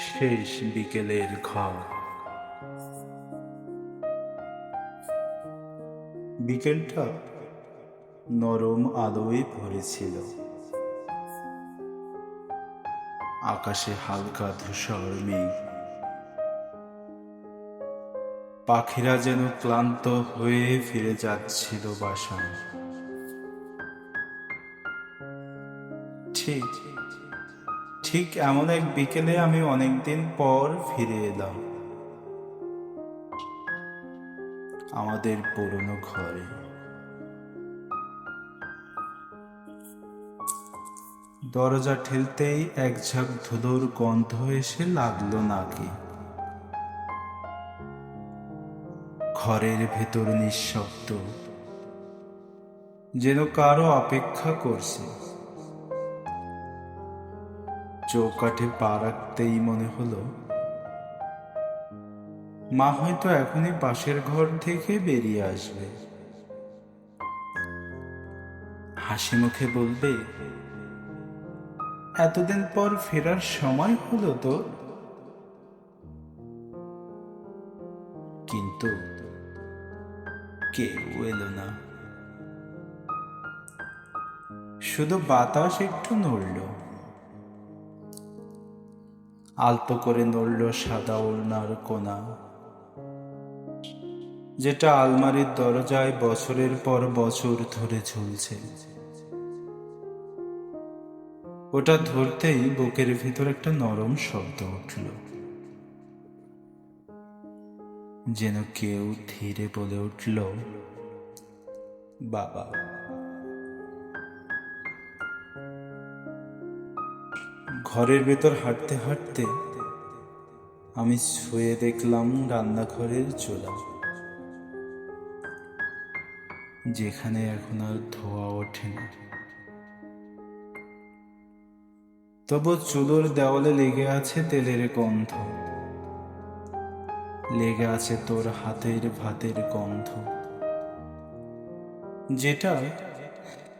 শেষ বিকেলের ঘর। বিকেলটা নরম আলোয় ভরেছিল। আকাশে হালকা ধূসর মেঘ। পাখিরা যেন ক্লান্ত হয়ে ফিরে যাচ্ছিল বাসায়। ঠিক ঠিক এমন এক বিকেলে আমি অনেকদিন পর ফিরে এলাম। আমাদের পুরনো ঘরে। দরজা ঠেলতেই এক ঝাঁক ধুলোর গন্ধ এসে লাগল নাকি। ঘরের ভেতর নিঃশব্দ। যেন কারও অপেক্ষা করছে। চৌকাঠে পা রাখতেই মনে হলো, মা হয়তো এখনই পাশের ঘর থেকে বেরিয়ে আসবে। হাসি মুখে বলবে, এতদিন পর ফেরার সময় হলো তো। কিন্তু কেউ এলো না। শুধু বাতাস একটু নড়ল। আলতো করে নড়ল সাদা ওড়নার কোনা। যেটা আলমারির দরজায় বছরের পর বছর ধরে ঝুলছে। ওটা ধরতেই বুকের ভিতর একটা নরম শব্দ উঠল। যেন কেউ ধীরে বলে উঠল, বাবা। ঘরের ভেতর হাঁটতে হাঁটতে আমি শুয়ে দেখলাম রান্নাঘরের চুলা, যেখানে এখন আর ধোয়া ওঠে না। তবু চুলোর দেওয়ালে লেগে আছে তেলের গন্ধ, লেগে আছে তোর হাতের ভাতের গন্ধ, যেটা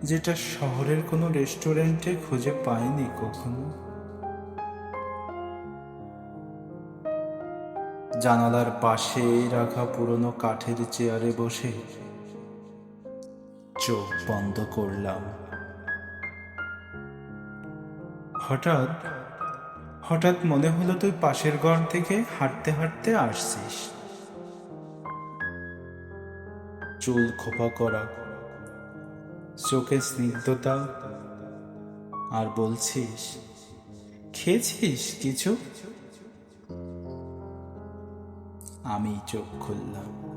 যেটা শহরের কোনো রেস্টুরেন্টে খুঁজে পাইনি কখনো। জানালার পাশে রাখা পুরনো কাঠের চেয়ারে বসে চোখ বন্ধ করলাম। হঠাৎ হঠাৎ মনে হলো তুই পাশের ঘর থেকে হাঁটতে হাঁটতে আসছিস। চুল খোপা করা চোখে স্নিগ্ধতা, আর বলছিস, খেয়েছিস কিছু? আমি চোখ খুললাম।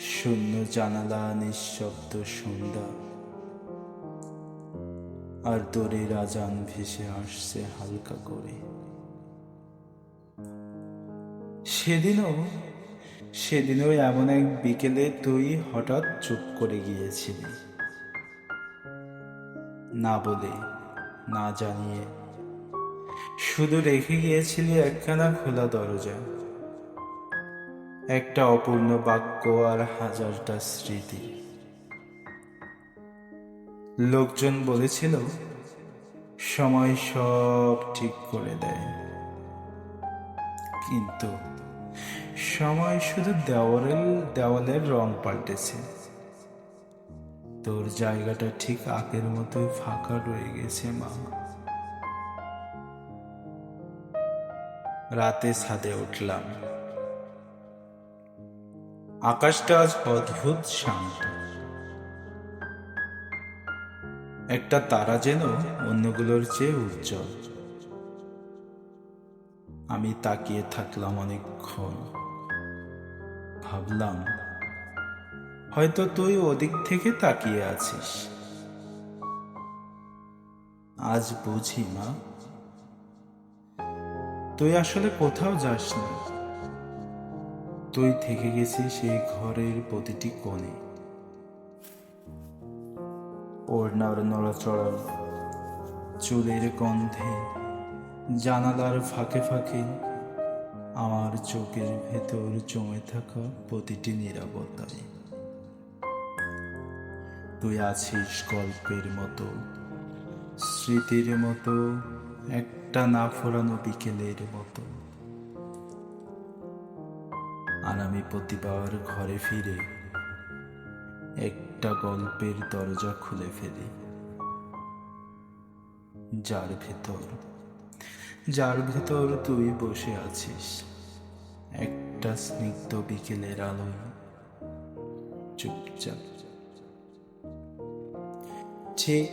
শূন্য জানালা, নিঃশব্দ সন্ধ্যা। আর দূরের আজান ভেসে আসছে হালকা করে। সেদিনও সেদিনও এমন এক বিকেলে তুই হঠাৎ চুপ করে গিয়েছিলি। না বলে, না জানিয়ে শুধু রেখে গিয়েছিলি একখানা খোলা দরজা। একটা অপূর্ণ বাক্য আর হাজারটা স্মৃতি। লোকজন বলেছিল, সময় সব ঠিক করে দেয়। কিন্তু সময় শুধু দেওয়ালের দেওয়ালের রং পাল্টেছে। তোর জায়গাটা ঠিক আগের মতোই ফাঁকা রয়ে গেছে মা রাতে ছাদে উঠলাম। আকাশটা আজ অদ্ভুত শান্ত। একটা তারা যেন অন্যগুলোর চেয়ে উজ্জ্বল। আমি তাকিয়ে থাকলাম অনেকক্ষণ। ভাবলাম, হয়তো তুই ওদিক থেকে তাকিয়ে আছিস। আজ বুঝি, মা। তুই আসলে কোথাও যাস না তুই থেকে গেছিস সেই ঘরের প্রতিটি কোণে। ওড়নার নড়াচড়া চুলের গন্ধে, জানালার ফাঁকে ফাঁকে, আমার চোখের ভেতর জমে থাকা প্রতিটি নিরাপত্তায়। তুই আছিস গল্পের মতো, স্মৃতির মতো একটা না ফোরানো বিকেলের মতো। আর আমি প্রতিবার ঘরে ফিরে একটা গল্পের দরজা খুলে ফেলি। যার ভেতর যার ভেতর তুই বসে আছিস, একটা স্নিগ্ধ বিকেলের আলোয়। চুপচাপ। ঠিক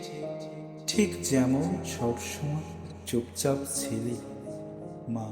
ঠিক যেমন সবসময়। চুপচাপ ছিলি মা।